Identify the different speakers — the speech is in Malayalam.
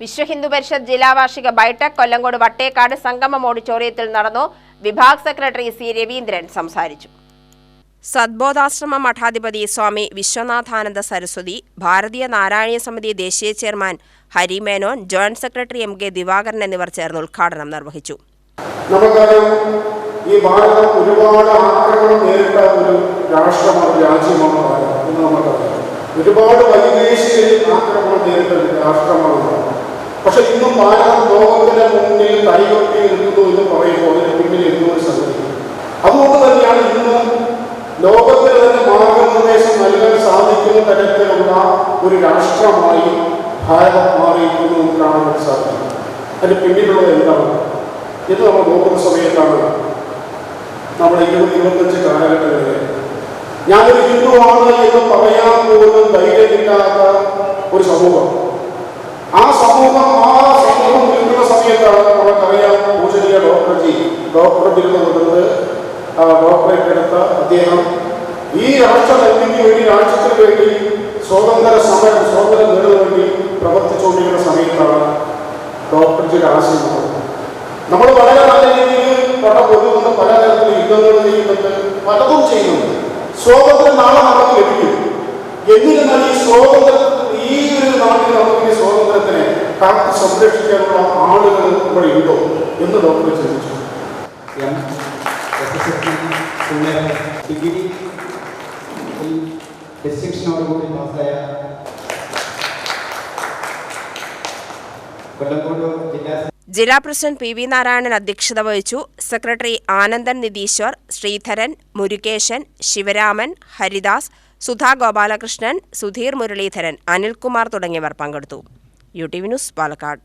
Speaker 1: വിശ്വ ഹിന്ദു പരിഷത്ത് ജില്ലാ വാർഷിക ബൈഠക് കൊല്ലങ്കോട് വട്ടേക്കാട് സംഗമം ഓഡിറ്റോറിയത്തിൽ നടന്നു. വിഭാഗ് സെക്രട്ടറി സി രവീന്ദ്രൻ സംസാരിച്ചു. സദ്ബോധാശ്രമ മഠാധിപതി സ്വാമി വിശ്വനാഥാനന്ദ സരസ്വതി ഭാരതീയ നാരായണീയ സമിതി ദേശീയ chairman Hari Menon joint secretary M K Divakaran എന്നിവർ ചേർന്ന് ഉദ്ഘാടനം നിർവഹിച്ചു.
Speaker 2: ഈ ഭാരതം ഒരുപാട് ആക്രമണം നേരിട്ട ഒരു രാഷ്ട്രമാണ് രാജ്യമാണ് ഭാരതം എന്ന് ഒരുപാട് വൈദേശിക ആക്രമണം നേരിട്ട ഒരു രാഷ്ട്രമാണ് ഭാരതം. പക്ഷെ ലോകത്തിന്റെ മുന്നിൽ കൈകൊട്ടി നിൽക്കുന്നു എന്ന് പറയുമ്പോൾ അതിന് പിന്നിൽ എന്തോ ഒരു സംഗതി. അതുകൊണ്ട് തന്നെയാണ് ഇന്ന് ലോകത്തിന് തന്നെ മാർഗനിർദ്ദേശം നൽകാൻ സാധിക്കുന്ന തരത്തിലുള്ള ഒരു രാഷ്ട്രമായി ഭാരതം മാറിയിരിക്കുന്നു എന്ന് കാണാൻ സാധിക്കും. അതിന് പിന്നിലുള്ളത് എന്താണ്? ഇത് നമ്മൾ നോക്കുന്ന സമയത്താണ് നമ്മുടെ ഇരുപത് ഇരുപത്തഞ്ച് കാലഘട്ടങ്ങളിൽ ഞാനൊരു ഹിന്ദുവാണ് എന്ന് പറയാൻ പോലും ധൈര്യമില്ലാത്ത ഒരു സമൂഹം. ആ സമൂഹം ആ സമൂഹം നിൽക്കുന്ന സമയത്താണ് നമുക്കറിയാം പൂജനീയ ഡോക്ടർജി ഡോക്ടർ ബിരുദം കൊടുത്ത് ഡോക്ടറേറ്റ് എടുത്ത അദ്ദേഹം ഈ രാഷ്ട്ര വേണ്ടി രാഷ്ട്രത്തിന് വേണ്ടി സ്വാതന്ത്ര്യ സമരം സ്വാതന്ത്ര്യം നേടുന്നതിന് വേണ്ടി പ്രവർത്തിച്ചുകൊണ്ടിരിക്കുന്ന സമയത്താണ് ഡോക്ടർജിയുടെ ആശയം. നമ്മൾ വളരെ നല്ല രീതിയിൽ പട പൊതുവുന്ന പല തരത്തിൽ യുദ്ധങ്ങൾ ചെയ്യുന്നുണ്ട് പലതും ചെയ്യുന്നുണ്ട്. സ്വാതന്ത്ര്യം നാളെ നമുക്ക് ലഭിക്കും. എന്നിരുന്നാൽ ഈ സ്വാതന്ത്ര്യം ഈ ഒരു നാട്ടിൽ നമുക്ക് ഈ സ്വാതന്ത്ര്യത്തിനെ കാത്ത് സംരക്ഷിക്കാനുള്ള ആളുകൾ ഇവിടെ ഉണ്ടോ എന്ന് ഡോക്ടർ ചിന്തിച്ചു
Speaker 3: എം എസ് എസ് എസ് പിന്നെ ഡിഗ്രി ഡിസ്റ്റിങ്ഷനോടുകൂടി പാസ്സായ കൊല്ലങ്കോട് ജില്ലാ
Speaker 1: ജില്ലാ പ്രസിഡന്റ് പി വി നാരായണൻ അധ്യക്ഷത വഹിച്ചു. സെക്രട്ടറി ആനന്ദൻ നിതീശ്വർ ശ്രീധരൻ മുരുകേശൻ ശിവരാമൻ ഹരിദാസ് സുധാ ഗോപാലകൃഷ്ണൻ സുധീർ മുരളീധരൻ അനിൽകുമാർ തുടങ്ങിയവർ പങ്കെടുത്തു. U T V news Palakkad.